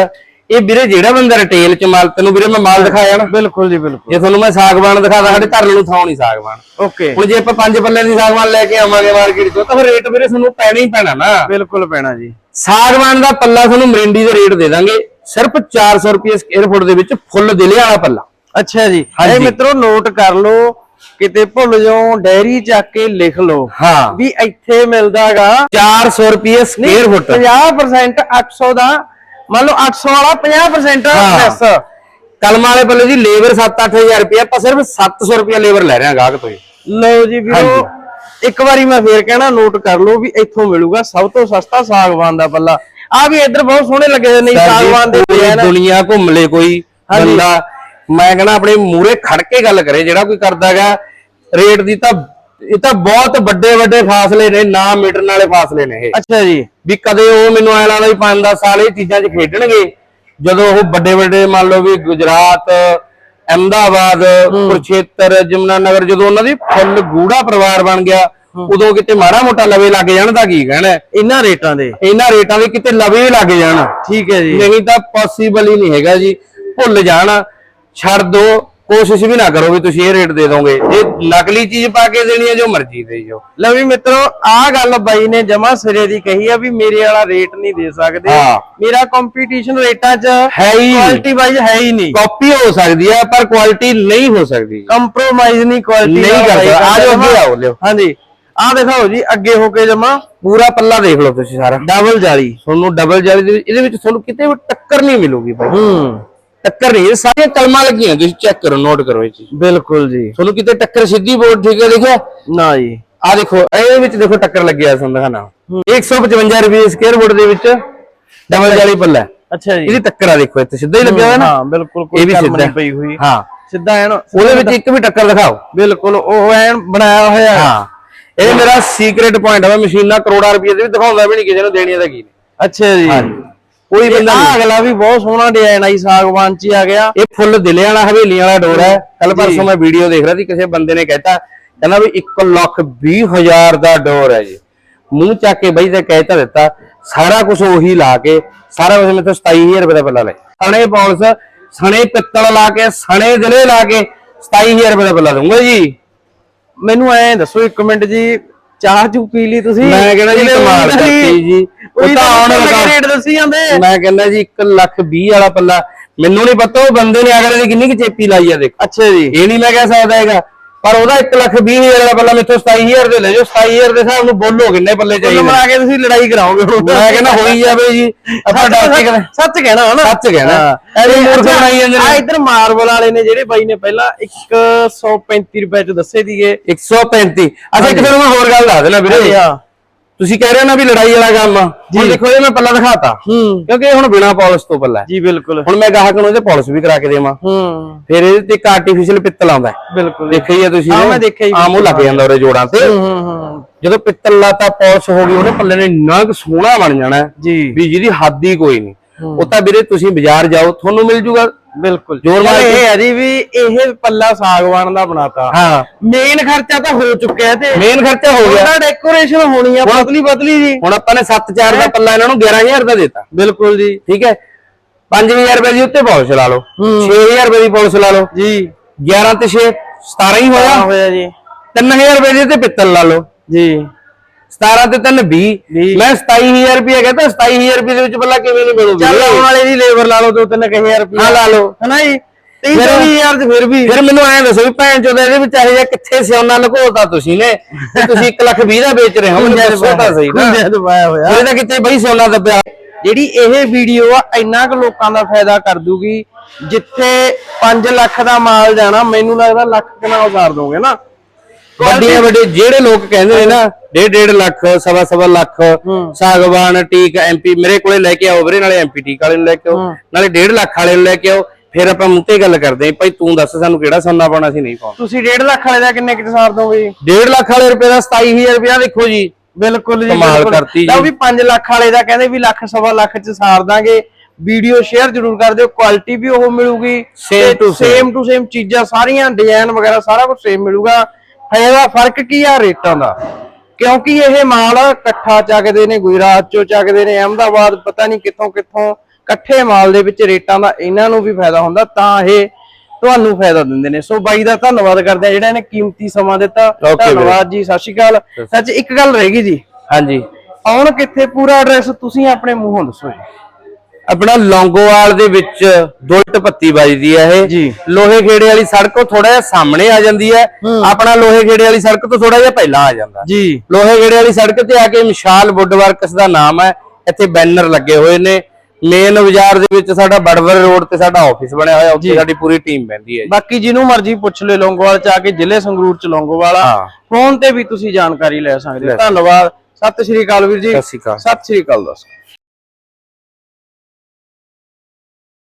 ਇਹ ਵੀਰੇ ਜਿਹੜਾ ਬੰਦਾ ਰਿਟੇਲ ਚ ਮਾਲ ਤੈਨੂੰ ਵੀਰੇ ਮੈਂ ਮਾਲ ਦਿਖਾਇਆ ਨਾ। ਬਿਲਕੁਲ ਜੀ ਬਿਲਕੁਲ। ਜੇ ਤੁਹਾਨੂੰ ਮੈਂ ਸਾਗਵਾਨ ਦਿਖਾਦਾ ਸਾਡੇ ਧਰਨ ਨੂੰ ਨਹੀਂ ਸਾਗਵਾਨ। ਓਕੇ। ਹੁਣ ਜੇ ਆਪਾਂ ਪੰਜ ਪੱਲੇ ਦੀ ਸਾਗਵਾਨ ਲੈ ਕੇ ਆਵਾਂਗੇ ਮਾਰਕੀਟ ਚੋਂ ਤਾਂ ਫਿਰ ਰੇਟ ਵੀਰੇ ਤੁਹਾਨੂੰ ਪੈਣਾ ਹੀ ਪੈਣਾ ਨਾ। ਬਿਲਕੁਲ ਪੈਣਾ ਜੀ। ਸਾਗਵਾਨ ਦਾ ਪੱਲਾ ਤੁਹਾਨੂੰ ਮਰਿੰਡੀ ਦੇ ਰੇਟ ਦੇ ਦਾਂਗੇ। ਸਿਰਫ 400 ਰੁਪਏ ਸਕੁਅਰ ਫੁੱਟ ਦੇ ਵਿੱਚ ਫੁੱਲ ਦਿਲੇ ਵਾਲਾ ਪੱਲਾ। ਅੱਛਾ ਜੀ। ਇਹ ਮਿੱਤਰੋ ਨੋਟ ਕਰ ਲਓ ਕਿਤੇ ਭੁੱਲ ਜਾਓ ਡੈਰੀ ਚੱਕ ਕੇ ਲਿਖ ਲਓ। ਹਾਂ। ਵੀ ਇੱਥੇ ਮਿਲਦਾਗਾ 400 ਰੁਪਏ ਸਕੁਅਰ ਫੁੱਟ 50% 800 ਦਾ। ਮੰਨ ਲਓ 800 ਵਾਲਾ 50% ਹਾਂ। ਲੈਸ ਕਲਮ ਵਾਲੇ ਪੱਲੇ ਜੀ ਲੇਬਰ 7-8000 ਰੁਪਏ ਆਪਾਂ ਸਿਰਫ 700 ਰੁਪਏ ਲੇਬਰ ਲੈ ਰਹੇ ਹਾਂ ਗਾਹਕ ਤੋਂ ਲਓ ਜੀ ਵੀਰੋ ਇੱਕ ਵਾਰੀ ਮੈਂ ਫੇਰ ਕਹਿਣਾ ਨੋਟ ਕਰ ਲਓ ਵੀ ਇੱਥੋਂ ਮਿਲੂਗਾ ਸਭ ਤੋਂ ਸਸਤਾ ਸਾਗਵਾਨ ਦਾ ਪੱਲਾ। ਆ ਵੀ ਇੱਧਰ ਬਹੁਤ ਸੋਹਣੇ ਲੱਗੇ ਨੇ ਸਾਗਵਾਨ ਦੇ। ਦੁਨੀਆ ਘੁੰਮ ਲੇ ਕੋਈ। ਬੰਦਾ। ਮੈਂ ਕਹਿੰਦਾ ਆਪਣੇ ਮੂਰੇ ਖੜ ਕੇ ਗੱਲ ਕਰੇ ਜਿਹੜਾ ਕੋਈ ਕਰਦਾਗਾ ਰੇਟ ਦੀ ਤਾਂ ਇਹ ਤਾਂ ਬਹੁਤ ਵੱਡੇ ਵੱਡੇ ਫਾਸਲੇ ਨੇ ਨਾ ਮਿਟਣ ਵਾਲੇ ਫਾਸਲੇ ਨੇ ਇਹ। ਅੱਛਾ ਜੀ। ਵੀ ਕਦੇ ਉਹ ਮੈਨੂੰ ਐ ਲੱਗਦਾ ਵੀ 5-10 ਸਾਲ ਇਹ ਚੀਜ਼ਾਂ 'ਚ ਖੇਡਣਗੇ ਜਦੋਂ ਉਹ ਵੱਡੇ ਵੱਡੇ ਮੰਨ ਲਓ ਵੀ ਗੁਜਰਾਤ ਅਹਿਮਦਾਬਾਦ ਕੁਰਛੇਤਰ ਜਮਨਾ ਨਗਰ ਜਦੋਂ ਉਹਨਾਂ ਦੀ ਫੁੱਲ ਗੂੜਾ ਪਰਿਵਾਰ ਬਣ ਗਿਆ ਉਦੋਂ ਕਿਤੇ ਮਾੜਾ ਮੋਟਾ ਲਵੇ ਲੱਗ ਜਾਣ ਦਾ ਕੀ ਕਹਿਣਾ। ਇਹਨਾਂ ਰੇਟਾਂ ਦੇ। ਇਹਨਾਂ ਰੇਟਾਂ ਦੇ ਕਿਤੇ ਲਵੇ ਲੱਗ ਜਾਣ। ਠੀਕ ਹੈ ਜੀ। ਨਹੀਂ ਤਾਂ ਪੋਸੀਬਲ ਹੀ ਨਹੀਂ ਹੈਗਾ ਜੀ। ਭੁੱਲ ਜਾਣਾ। ਛੱਡ ਦੋ ਕੋਸ਼ਿਸ਼ ਵੀ ਨਾ ਕਰੋ ਵੀ ਤੁਸੀਂ ਇਹ ਰੇਟ ਦੇ ਦੋਗੇ। ਇਹ ਨਕਲੀ ਚੀਜ਼ ਪਾ ਕੇ ਦੇਣੀ ਹੈ ਜੋ ਮਰਜ਼ੀ ਦੇ ਜੋ। ਲਓ ਵੀ ਮਿੱਤਰੋ ਆਹ ਗੱਲ ਬਾਈ ਨੇ ਜਮਾ ਸਿਰੇ ਦੀ ਕਹੀ ਆ ਵੀ ਮੇਰੇ ਵਾਲਾ ਰੇਟ ਨਹੀਂ ਦੇ ਸਕਦੇ। ਹਾਂ। ਮੇਰਾ ਕੰਪੀਟੀਸ਼ਨ ਰੇਟਾਂ 'ਚ ਹੈ ਹੀ ਕੁਆਲਿਟੀ ਵਾਈਜ਼ ਹੈ ਹੀ ਨਹੀਂ। ਕਾਪੀ ਹੋ ਸਕਦੀ ਹੈ ਪਰ ਕੁਆਲਿਟੀ ਨਹੀਂ ਹੋ ਸਕਦੀ। ਕੰਪਰੋਮਾਈਜ਼ ਨਹੀਂ ਕੁਆਲਿਟੀ ਨਹੀਂ ਕਰ ਸਕਦਾ। ਆ ਜਾਓ, ਅੱਗੇ ਆਓ, ਲਿਓ। ਹਾਂਜੀ। ਆਹ ਦਿਖਾਓ ਜੀ ਅੱਗੇ ਹੋ ਕੇ ਜਮਾ। ਪੂਰਾ ਪੱਲਾ ਦੇਖ ਲਓ ਤੁਸੀਂ ਸਾਰਾ। ਡਬਲ ਜਾਲੀ। ਤੁਹਾਨੂੰ ਡਬਲ ਜਾਲੀ ਦੇ ਵਿੱਚ ਇਹਦੇ ਵਿੱਚ ਤੁਹਾਨੂੰ ਕਿਤੇ ਵੀ ਟੱਕਰ ਨਹੀਂ ਮਿਲੂਗੀ ਭਾਈ ਹੂੰ। ਟੱਕਰ ਨਹੀਂ ਇਹ ਸਾਰੀਆਂ ਕਲਮਾਂ ਲੱਗੀਆਂ ਤੁਸੀਂ ਚੈੱਕ ਕਰੋ ਨੋਟ ਕਰੋ ਇਹ ਚੀਜ਼। ਬਿਲਕੁਲ ਜੀ। ਤੁਹਾਨੂੰ ਕਿਤੇ ਟੱਕਰ ਸਿੱਧੀ ਬੋਰਡ ਠੀਕ ਹੈ ਦੇਖਿਆ? ਨਾ ਜੀ। ਆ ਦੇਖੋ ਇਹਦੇ ਵਿੱਚ ਦੇਖੋ ਟੱਕਰ ਲੱਗਿਆ ਤੁਹਾਨੂੰ ਦਿਖਾਣਾ 155 ਰੁਪਏ ਸਕੁਅਰ ਫੁੱਟ ਦੇ ਵਿੱਚ ਡਬਲ ਜਾਲੀ ਪੱਲਾ। ਅੱਛਾ ਜੀ। ਇਹਦੀ ਟੱਕਰ ਆ ਦੇਖੋ ਇੱਥੇ ਸਿੱਧਾ ਹੀ ਲੱਗਿਆ ਹੋਇਆ ਨਾ। ਹਾਂ ਬਿਲਕੁਲ ਇਹ ਕੋਈ ਕਲਮ ਨਹੀਂ ਪਈ ਹੋਈ। ਹਾਂ। ਸਿੱਧਾ ਐਨ ਉਹਦੇ ਵਿੱਚ ਇੱਕ ਵੀ ਟੱਕਰ ਦਿਖਾਓ। ਬਿਲਕੁਲ ਉਹ ਐਨ ਬਣਾਇਆ ਹੋਇਆ ਹੈ। ਇਹ ਮੇਰਾ ਸੀਕ੍ਰੇਟ ਪੁਆਇੰਟ ਹੈ ਮਸ਼ੀਨਾਂ ਕਰੋੜਾਂ ਰੁਪਏ ਦੇ ਵੀ ਦਿਖਾਉਂਦਾ ਵੀ ਨਹੀਂ ਕਿਸੇ ਨੂੰ ਦੇਣੀਆਂ ਦਾ ਕੀ ਅੱਛਾ ਜੀ। ਕੋਈ ਬੰਦਾ ਆ ਅਗਲਾ ਵੀ ਬਹੁਤ ਸੋਹਣਾ ਡਿਜ਼ਾਈਨ ਆਈ ਸਾਗਵਾਨ ਚ ਆ ਗਿਆ। ਇਹ ਫੁੱਲ ਦਿਲੇ ਵਾਲਾ ਹਵੇਲੀਆਂ ਵਾਲਾ ਡੋਰ ਹੈ। ਕੱਲ ਪਰਸੋਂ ਮੈਂ ਵੀਡੀਓ ਦੇਖ ਰਿਹਾ ਸੀ ਕਿਸੇ ਬੰਦੇ ਨੇ ਕਹਿਤਾ। ਕਹਿੰਦਾ ਵੀ 1 ਲੱਖ 20 ਹਜ਼ਾਰ ਦਾ ਡੋਰ ਹੈ ਜੀ। ਮੂੰਹ ਚੱਕ ਕੇ ਬਈ ਤੇ ਕਹਿਤਾ ਦਿੱਤਾ। ਸਾਰਾ ਕੁਝ ਉਹੀ ਲਾ ਕੇ ਸਾਰਾ ਕੁਝ ਮੇਥੋਂ 27000 ਰੁਪਏ ਦਾ ਪੱਲਾ ਲੈ। ਸਣੇ ਪੌਲਸ ਸਣੇ ਪਿੱਤਲ ਲਾ ਕੇ ਸਣੇ ਦਿਲੇ ਲਾ ਕੇ 27000 ਰੁਪਏ ਦਾ ਪੱਲਾ ਦੂੰਗਾ ਜੀ। ਮੈਨੂੰ ਐਂ ਦੱਸੋ ਇੱਕ ਮਿੰਟ ਜੀ ਚਾਹ ਚੂ ਪੀ ਲਈ ਤੁਸੀਂ? ਮੈਂ ਕਹਿੰਦਾ ਜੀ ਕਮਾਲ ਕਰਤੀ ਜੀ। ਉਹ ਤਾਂ ਆਉਣ ਲੱਗੇ ਰੇਟ ਦੱਸੀ ਜਾਂਦੇ? ਮੈਂ ਕਹਿੰਦਾ ਜੀ 1 ਲੱਖ 20 ਵਾਲਾ ਪੱਲਾ। ਮੈਨੂੰ ਨਹੀਂ ਪਤਾ ਉਹ ਬੰਦੇ ਨੇ ਅਗਰ ਇਹਦੀ ਕਿੰਨੀ ਕੁ ਚੇਪੀ ਲਾਈ ਆ ਦੇਖੋ। ਅੱਛਾ ਜੀ। ਇਹ ਨਹੀਂ ਮੈਂ ਕਹਿ ਸਕਦਾ ਹੈਗਾ। ਪਰ ਉਹਦਾ 1 ਲੱਖ 20 ਹਜ਼ਾਰ ਦਾ ਪੱਲਾ ਮੇਥੋਂ 27000 ਦੇ ਲੈ ਜਾਓ 27000 ਦੇ ਹਿਸਾਬ ਨੂੰ ਬੋਲੋ ਕਿੰਨੇ ਪੱਲੇ ਕੁੱਲ ਚਾਹੀਦੇ। ਮਿਲਾ ਕੇ ਤੁਸੀਂ ਲੜਾਈ ਕਰਾਓਗੇ ਹੁਣ। ਮੈਂ ਕਹਿੰਦਾ ਹੋਈ ਜਾਵੇ ਜੀ। ਆਪਾਂ ਕੇ ਕਹਿੰਦੇ ਸੱਚ ਕਹਿਣਾ ਹਨਾ ਸੱਚ ਕਹਿਣਾ। ਐਵੇਂ ਮੂਰਖ ਬਣਾਈ ਜਾਂਦੇ ਨੇ। ਆ ਇਧਰ ਮਾਰਬਲ ਵਾਲੇ ਨੇ ਜਿਹੜੇ ਬਾਈ ਨੇ ਪਹਿਲਾਂ 135 ਰੁਪਏ ਚ ਦੱਸੇ ਦੀਏ 135 ਅੱਛਾ ਇੱਕ ਤੁਹਾਨੂੰ ਮੈਂ ਹੋਰ ਗੱਲ ਦੱਸ ਦੇਣਾ ਵੀਰੇ। ਹਾਂ। ਤੁਸੀਂ ਕਹਿ ਰਹੇ ਹੋ ਨਾ ਵੀ ਲੜਾਈ ਵਾਲਾ ਕੰਮ ਆ। ਹੁਣ ਦੇਖੋ ਇਹ ਮੈਂ ਪੱਲਾ ਦਿਖਾਤਾ। ਹੂੰ। ਕਿਉਂਕਿ ਇਹ ਹੁਣ ਬਿਨਾ ਪਾਲਿਸ਼ ਤੋਂ ਪੱਲਾ ਹੈ। ਜੀ ਬਿਲਕੁਲ। ਹੁਣ ਮੈਂ ਗਾਹਕ ਨੂੰ ਇਹਦੇ ਪਾਲਿਸ਼ ਵੀ ਕਰਾ ਕੇ ਦੇਵਾਂ। ਹੂੰ। ਫਿਰ ਇਹਦੇ ਤੇ ਇੱਕ ਆਰਟੀਫੀਸ਼ੀਅਲ ਪਿੱਤਲ ਆਉਂਦਾ ਬਿਲਕੁਲ। ਦੇਖਿਆ ਹੀ ਆ ਤੁਸੀਂ ਨੇ? ਮੈਂ ਦੇਖਿਆ ਹੀ ਆਮ ਉਹ ਲੱਗ ਜਾਂਦਾ ਉਹਦੇ ਜੋੜਾਂ ਤੇ। ਹੂੰ ਹੂੰ ਹੂੰ। ਜਦੋਂ ਪਿੱਤਲ ਲਾਤਾ ਪਾਲਿਸ਼ ਹੋ ਗਈ ਉਹਨੇ ਪੱਲੇ ਨੇ ਇੰਨਾ ਕੁ ਸੋਹਣਾ ਬਣ ਜਾਣਾ ਜੀ। ਵੀ ਜਿਹਦੀ ਹੱਦ ਹੀ ਕੋਈ ਨਹੀਂ। ਉਹ ਤਾਂ ਵੀਰੇ ਤੁਸੀਂ ਬਾਜ਼ਾਰ ਜਾਓ ਤੁਹਾਨੂੰ ਮਿਲ ਜੂਗਾ। ਬਿਲਕੁਲ। ਜ਼ੋਰ ਮਾਰ ਇਹ ਹੈ ਜੀ ਵੀ ਇਹ ਪੱਲਾ ਸਾਗਵਾਨ ਦਾ ਬਣਾਤਾ। ਹਾਂ। ਮੇਨ ਖਰਚਾ ਤਾਂ ਹੋ ਚੁੱਕਿਆ ਤੇ ਮੇਨ ਖਰਚਾ ਹੋ ਗਿਆ। ਉਹਦਾ ਡੈਕੋਰੇਸ਼ਨ ਹੋਣੀ ਆ ਪਤਲੀ ਪਤਲੀ ਜੀ। ਹੁਣ ਆਪਾਂ ਨੇ 7-4 ਦਾ ਪੱਲਾ ਇਹਨਾਂ ਨੂੰ 11000 ਦਾ ਦਿੱਤਾ। ਬਿਲਕੁਲ ਜੀ। ਠੀਕ ਹੈ? 5000 ਰੁਪਏ ਦੀ ਉੱਤੇ ਪਾਲਿਸ਼ ਲਾ ਲਓ। 6000 ਰੁਪਏ ਦੀ ਪਾਲਿਸ਼ ਲਾ ਲਓ। ਜੀ। 11 ਤੇ 6 17 ਹੀ ਹੋਇਆ। ਹੋਇਆ ਜੀ। 3000 ਰੁਪਏ ਦੀ ਉੱਤੇ ਪਿੱਤਲ ਲਾ ਲਓ। ਜੀ। 17 ਤੇ 3 20 ਵੀਹ। ਮੈਂ 27000 ਰੁਪਏ ਕਹਿੰਦਾ 27000 ਰੁਪਏ ਦੇ ਵਿੱਚ ਪੱਲਾ ਕਿਵੇਂ ਨਹੀਂ ਮਿਲੂਗਾ? ਚੱਲ ਆਉਣ ਵਾਲੇ ਦੀ ਲੇਬਰ ਲਾ ਲਓ ਕੁ ਹਜ਼ਾਰ ਰੁਪਏ ਹਾਂ ਲਾ ਲਓ। ਹਨਾ ਜੀ? 30000 ਤੇ ਫਿਰ ਵੀ। ਫਿਰ ਮੈਨੂੰ ਐਂ ਦੱਸੋ ਵੀ ਭੈਣ ਚੋਦ ਇਹਦੇ ਵਿੱਚ ਇਹ ਜਿਹਾ ਕਿੱਥੇ ਸਿਆਉਣਾ ਲੁਕੋਤਾ ਤੁਸੀਂ ਨੇ? ਤੇ ਤੁਸੀਂ 1 ਲੱਖ 20 ਦਾ ਵੇਚ ਰਹੇ ਹੋ ਮੈਨੂੰ ਦੱਸੋ ਤਾਂ ਸਹੀ ਨਾ। ਗੁੰਜਾ ਦਬਾਇਆ ਹੋਇਆ। ਇਹਦਾ ਕਿਤੇ ਬਈ ਸੋਨਾ ਦੱਬਿਆ ਜਿਹੜੀ ਇਹ ਵੀਡੀਓ ਆ ਇੰਨਾ ਕੁ ਲੋਕਾਂ ਦਾ ਫਾਇਦਾ ਕਰ ਦੂਗੀ ਜਿੱਥੇ 5 ਲੱਖ ਦਾ ਮਾਲ ਜਾਣਾ ਮੈਨੂੰ ਲੱਗਦਾ ਲੱਖ ਕਿੰਨਾ ਉਤਾਰ ਦੋਗੇ ਨਾ। ਵੱਡੀਆਂ ਵੱਡੇ ਜਿਹੜੇ ਲੋਕ ਕਹਿੰਦੇ ਨੇ ਨਾ ਡੇਢ ਡੇਢ ਲੱਖ ਸਵਾ ਸਵਾ ਲੱਖ ਸਾਗਵਾਨ ਟੀਕ ਐਮਪੀ ਮੇਰੇ ਕੋਲੇ ਲੈ ਕੇ ਆਓ ਵੀਰੇ ਨਾਲੇ ਐਮਪੀ ਟੀਕ ਵਾਲੇ ਨੂੰ ਲੈ ਕੇ ਆਓ ਨਾਲੇ ਡੇਢ ਲੱਖ ਵਾਲੇ ਨੂੰ ਲੈ ਕੇ ਆਓ ਫਿਰ ਆਪਾਂ ਮੂੰਹ ਤੇ ਗੱਲ ਕਰਦੇ ਆਂ ਭਾਈ ਤੂੰ ਦੱਸ ਸਾਨੂੰ ਕਿਹੜਾ ਸੋਨਾ ਪਾਉਣਾ ਸੀ ਨਹੀਂ ਪਾਉਣਾ। ਤੁਸੀਂ 1.5 ਲੱਖ ਵਾਲੇ ਦਾ ਕਿੰਨੇ ਕਿ ਸਾਰ ਦੋਗੇ ਜੀ? ਡੇਢ ਲੱਖ ਵਾਲੇ ਰੁਪਏ ਦਾ 27000 ਰੁਪਇਆ ਦੇਖੋ ਜੀ। ਬਿਲਕੁਲ ਜੀ ਕਮਾਲ। ਕਰਤੀ ਜੀ। ਲਓ ਵੀ 5 ਲੱਖ ਵਾਲੇ ਦਾ ਕਹਿੰਦੇ ਵੀ ਲੱਖ ਸਵਾ ਲੱਖ ਚ ਸਾਰ ਦਾਂਗੇ। ਵੀਡੀਓ ਸ਼ੇਅਰ ਜਰੂਰ ਕਰ ਦਿਓ ਕੁਆਲਿਟੀ ਵੀ ਉਹ ਮਿਲੂਗੀ। ਸੇਮ ਟੂ ਸੇਮ ਚੀਜ਼ਾਂ ਸਾਰੀਆਂ ਡਿਜ਼ਾਈਨ ਵਗੈਰਾ ਸਾਰਾ ਕੁਝ ਸੇਮ ਮਿਲੂਗਾ। ਫਾਇਦਾ ਫ਼ਰਕ ਕੀ ਆ ਰੇਟਾਂ ਦਾ? ਕਿਉਂਕਿ ਇਹ ਮਾਲ ਇਕੱਠਾ ਚੱਕਦੇ ਨੇ ਗੁਜਰਾਤ ਚੋਂ ਚੱਕਦੇ ਨੇ ਅਹਿਮਦਾਬਾਦ ਪਤਾ ਨਹੀਂ ਕਿੱਥੋਂ ਕਿੱਥੋਂ ਇਕੱਠੇ ਮਾਲ ਦੇ ਵਿੱਚ ਰੇਟਾਂ ਦਾ ਇਹਨਾਂ ਨੂੰ ਵੀ ਫਾਇਦਾ ਹੁੰਦਾ ਤਾਂ ਇਹ ਤੁਹਾਨੂੰ ਫਾਇਦਾ ਦਿੰਦੇ ਨੇ। ਸੋ ਬਾਈ ਦਾ ਧੰਨਵਾਦ ਕਰਦੇ ਆ ਜਿਹੜਾ ਇਹਨੇ ਕੀਮਤੀ ਸਮਾਂ ਦਿੱਤਾ। ਧੰਨਵਾਦ ਜੀ ਸਤਿ ਸ਼੍ਰੀ ਅਕਾਲ। ਸੱਚ ਇੱਕ ਗੱਲ ਰਹਿ ਗਈ ਜੀ। ਹਾਂਜੀ। ਆਉਣ ਕਿੱਥੇ ਪੂਰਾ ਐਡਰੈਸ ਤੁਸੀਂ ਆਪਣੇ ਮੂੰਹੋਂ ਦੱਸੋ ਜੀ। ਆਪਣਾ ਲੌਂਗੋਵਾਲ ਦੇ ਵਿੱਚ ਦੁਲਟ ਪੱਤੀ ਵੱਜਦੀ ਹੈ ਇਹ। ਲੋਹੇ ਖੇੜੇ ਵਾਲੀ ਸੜਕ ਤੋਂ ਥੋੜਾ ਜਿਹਾ ਸਾਹਮਣੇ ਆ ਜਾਂਦੀ ਹੈ। ਆਪਣਾ ਲੋਹੇ ਖੇੜੇ ਵਾਲੀ ਸੜਕ ਤੋਂ ਥੋੜਾ ਜਿਹਾ ਪਹਿਲਾਂ ਆ ਜਾਂਦਾ। ਜੀ। ਲੋਹੇ ਖੇੜੇ ਵਾਲੀ ਸੜਕ ਤੇ ਆ ਕੇ ਵਿਸ਼ਾਲ ਵੁੱਡ ਵਰਕਸ ਦਾ ਨਾਮ ਹੈ। ਇੱਥੇ ਬੈਨਰ ਲੱਗੇ ਹੋਏ ਨੇ। ਮੇਨ ਬਾਜ਼ਾਰ ਦੇ ਵਿੱਚ ਸਾਡਾ ਬੜਵਰ ਰੋਡ ਤੇ ਸਾਡਾ ਆਫਿਸ ਬਣਿਆ ਹੋਇਆ। ਉੱਥੇ ਸਾਡੀ ਪੂਰੀ ਟੀਮ ਬਹਿੰਦੀ ਹੈ। ਬਾਕੀ ਜਿਹਨੂੰ ਮਰਜ਼ੀ ਪੁੱਛ ਲੈ ਲੌਂਗੋਵਾਲ ਚ ਆ ਕੇ ਜ਼ਿਲ੍ਹੇ ਸੰਗਰੂਰ ਚ ਲੌਂਗੋਵਾਲ ਆ। ਫੋਨ ਤੇ ਵੀ ਤੁਸੀਂ ਜਾਣਕਾਰੀ ਲੈ ਸਕਦੇ ਹੋ। ਧੰਨਵਾਦ। ਸਤਿ ਸ਼੍ਰੀ ਅਕਾਲ ਵੀਰ ਜੀ। ਸਤਿ ਸ਼੍ਰੀ ਅਕਾਲ। ਸਤਿ ਸ਼੍ਰੀ ਅਕਾਲ ਦੋਸਤੋ।